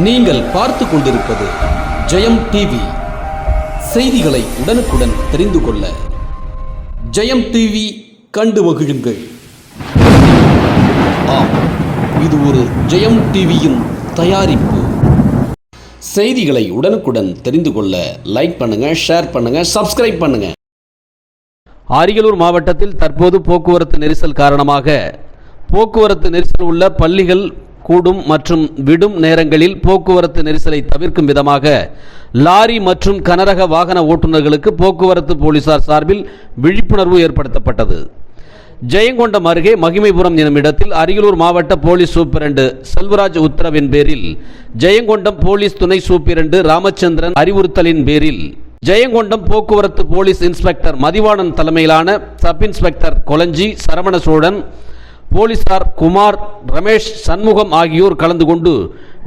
நீங்கள் பார்த்து கொண்டிருப்பது ஜெயம் டிவி. செய்திகளை உடனுக்குடன் தெரிந்து கொள்ள ஜெயம் டிவி கண்டு மகிழுங்கள். ஆம் இது ஒரு ஜெயம் டிவியின் தயாரிப்பு. செய்திகளை உடனுக்குடன் தெரிந்து கொள்ள லைக் பண்ணுங்க ஷேர் பண்ணுங்க சப்ஸ்கிரைப் பண்ணுங்க. அரியலூர் மாவட்டத்தில் தற்போது போக்குவரத்து நெரிசல் காரணமாக போக்குவரத்து நெரிசல் உள்ள பள்ளிகள் கூடும் மற்றும் விடும் நேரங்களில் போக்குவரத்து நெரிசலை தவிர்க்கும் விதமாக லாரி மற்றும் கனரக வாகன ஓட்டுநர்களுக்கு போக்குவரத்து போலீசார் சார்பில் விழிப்புணர்வு ஏற்படுத்தப்பட்டது. ஜெயங்கொண்டம் அருகே மகிமைபுரம் எனும் இடத்தில் அரியலூர் மாவட்ட போலீஸ் சூப்பிரண்டு செல்வராஜ் உத்தரவின் பேரில் ஜெயங்கொண்டம் போலீஸ் துணை சூப்பிரண்டு ராமச்சந்திரன் அறிவுறுத்தலின் பேரில் ஜெயங்கொண்டம் போக்குவரத்து போலீஸ் இன்ஸ்பெக்டர் மதிவாணன் தலைமையிலான சப் இன்ஸ்பெக்டர் கொலஞ்சி சரவண சோழன் போலீசார் குமார் ரமேஷ் சண்முகம் ஆகியோர் கலந்து கொண்டு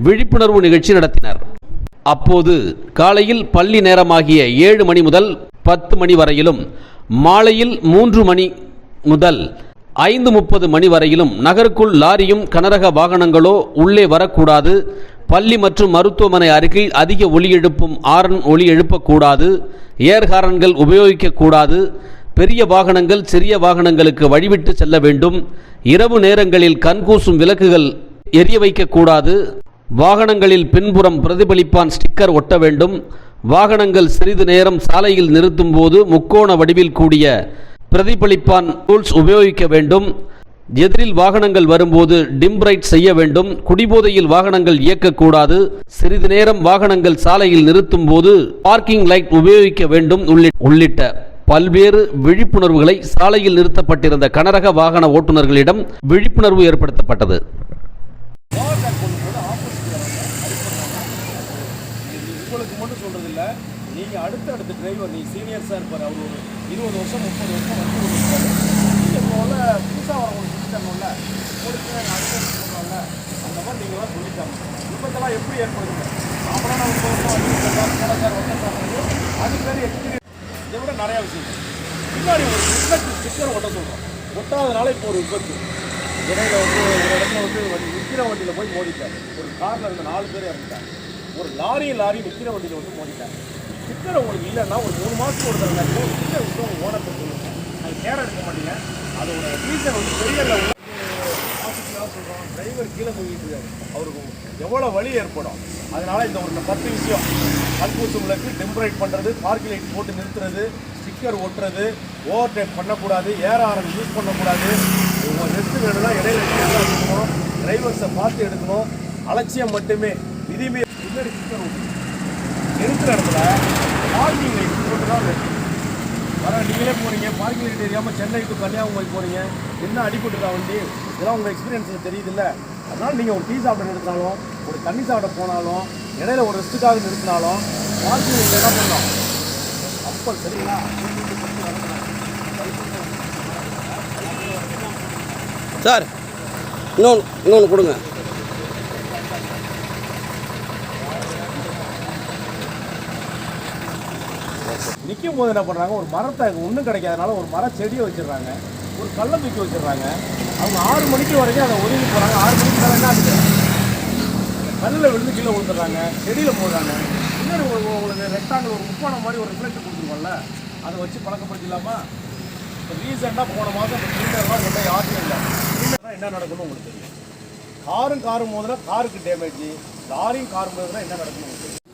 விழிப்புணர்வு நிகழ்ச்சி நடத்தினர். அப்போது காலையில் பள்ளி நேரமாகிய ஏழு மணி முதல் பத்து மணி வரையிலும் மாலையில் மூன்று மணி முதல் ஐந்து முப்பது மணி வரையிலும் நகருக்குள் லாரியும் கனரக வாகனங்களோ உள்ளே வரக்கூடாது. பள்ளி மற்றும் மருத்துவமனை அருகில் அதிக ஒலி எழுப்பும் ஆரன் ஒலி எழுப்பக்கூடாது. ஏர்ஹாரன்கள் உபயோகிக்கக்கூடாது. பெரிய வாகனங்கள் சிறிய வாகனங்களுக்கு வழிவிட்டு செல்ல வேண்டும். இரவு நேரங்களில் கண்கூசும் விளக்குகள் எரிய வைக்கக்கூடாது வாகனங்களில் பின்புறம் பிரதிபலிப்பான் ஸ்டிக்கர் ஒட்ட வேண்டும். வாகனங்கள் சிறிது நேரம் சாலையில் நிறுத்தும் போது முக்கோண வடிவில் கூடிய பிரதிபலிப்பான் டூல்ஸ் உபயோகிக்க வேண்டும். எதிரில் வாகனங்கள் வரும்போது டிம் பிரைட் செய்ய வேண்டும். குடிபோதையில் வாகனங்கள் இயக்கக்கூடாது சிறிது நேரம் வாகனங்கள் சாலையில் நிறுத்தும் போது பார்க்கிங் லைட் உபயோகிக்க வேண்டும். உள்ளிட்ட பல்வேறு விழிப்புணர்வுகளை சாலையில் நிறுத்தப்பட்டிருந்த கனரக வாகன ஓட்டுநர்களிடம் விழிப்புணர்வு ஏற்படுத்தப்பட்டது. உங்களுக்கு மட்டும் அடுத்த அடுத்த டிரைவர் அவர் ஒரு இருபது வருஷம் முப்பது வருஷம் வரவங்களுக்கு உங்களுக்கு அடுத்த சொல்லணும்ல அந்த மாதிரி சொல்லித்தாங்க விபத்தெல்லாம் எப்படி ஏற்படுதுங்க? அப்புறம் நம்ம போகிறோம் அது பேர் எக்ஸ்பீரியன்ஸ் இதை விட நிறையா விஷயம். பின்னாடி ஒரு விபத்து ஸ்டிக்கர் ஒட்ட சொல்கிறோம் ஒட்டாதனால இப்போ ஒரு விபத்து இடையில வந்து ஒரு இடத்துல வந்து வண்டி நிற்கிற வண்டியில் போய் மோதிட்டாரு. ஒரு காரில் இருந்த நாலு பேர் இறந்துட்டாங்க. ஒரு லாரி லாரி நிற்கிற வண்டியில் வந்து மோதிட்டாங்க ஸ்டிக்கர் உங்களுக்கு இல்லைன்னா ஒரு மூணு மாதத்துக்கு ஒரு தடவை ஸ்டிக்கர் விட்டு உங்கள் ஓனத்தை சொல்லுங்கள் அது கேர் எடுக்க மாட்டீங்க. அதோட ரீசன் வந்து பெரிய என்ன சொல்கிறோம் டிரைவர் கீழே தூங்கிட்டு இருக்காரு. அவருக்கு எவ்வளோ வலி ஏற்படும்? அதனால் இந்த ஒரு பத்து விஷயம். கண்பூசு விளக்கு டெம்பரேட் பண்ணுறது பார்க்கிங் லைட் போட்டு நிறுத்துறது ஸ்டிக்கர் ஒட்டுறது ஓவர் டேக் பண்ணக்கூடாது ஏர் ஆரன் யூஸ் பண்ணக்கூடாது. உங்கள் நிறுத்து வேணும்னா இடையில எல்லாம் டிரைவர்ஸை பார்த்து எடுக்கணும். அலட்சியம் மட்டுமே. விதிமே முன்னாடி ஸ்டிக்கர் ஒட்டு நிறுத்துற இடத்துல பார்க்கிங் லைட் போட்டு தான் வர நீங்களே போகிறீங்க பார்க்கிங் லைட் தெரியாமல் சென்னை டு கன்னியாகுமரி போகிறீங்க என்ன அடிபட்டுருக்கா வண்டி? இதெல்லாம் உங்கள் எக்ஸ்பீரியன்ஸில் தெரியுதுல்ல. அதனால நீங்கள் ஒரு டீ சாப்பிட நிறுத்தினாலும் ஒரு தண்ணி சாப்பிட போனாலும் இடையில ஒரு ரெஸ்ட்டுக்காக நிறுத்தினாலும் பார்க்கிங் லைட் என்ன பண்ணலாம்? அப்போ சரிங்களா சார் இன்னொன்று இன்னொன்று கொடுங்க. நிற்கும் போது என்ன பண்ணுறாங்க ஒரு மரத்தை ஒன்றும் கிடைக்காதனால ஒரு மர செடியை வச்சிடுறாங்க. ஒரு கல்லை தூக்கி வச்சிடுறாங்க. அவங்க ஆறு மணிக்கு வரைக்கும் அதை ஒதுங்கி போகிறாங்க ஆறு மணிக்கு மேலே என்ன ஆகுது? கல்லில் விழுந்து கீழே விழுந்துடுறாங்க. செடியில் போடுறாங்க. இன்னொரு உங்களுக்கு ரெக்டாங்கில் ஒரு முப்பான மாதிரி ஒரு ரிஃப்ளெக்ட் கொடுத்துருக்கோம்ல அதை வச்சு பழக்கப்படுத்திடலாமா? இப்போ ரீசெண்டாக போன மாதம் இப்போ சிலிண்டர்லாம் கொண்டு யாருமே இல்லை. சிலிண்டர்லாம் என்ன நடக்கணும் உங்களுக்கு தெரியும். காரும் காரும் போதுனா காருக்கு டேமேஜ் லாரியும் காரும் போதுனா என்ன நடக்கணும் உங்களுக்கு தெரியும்.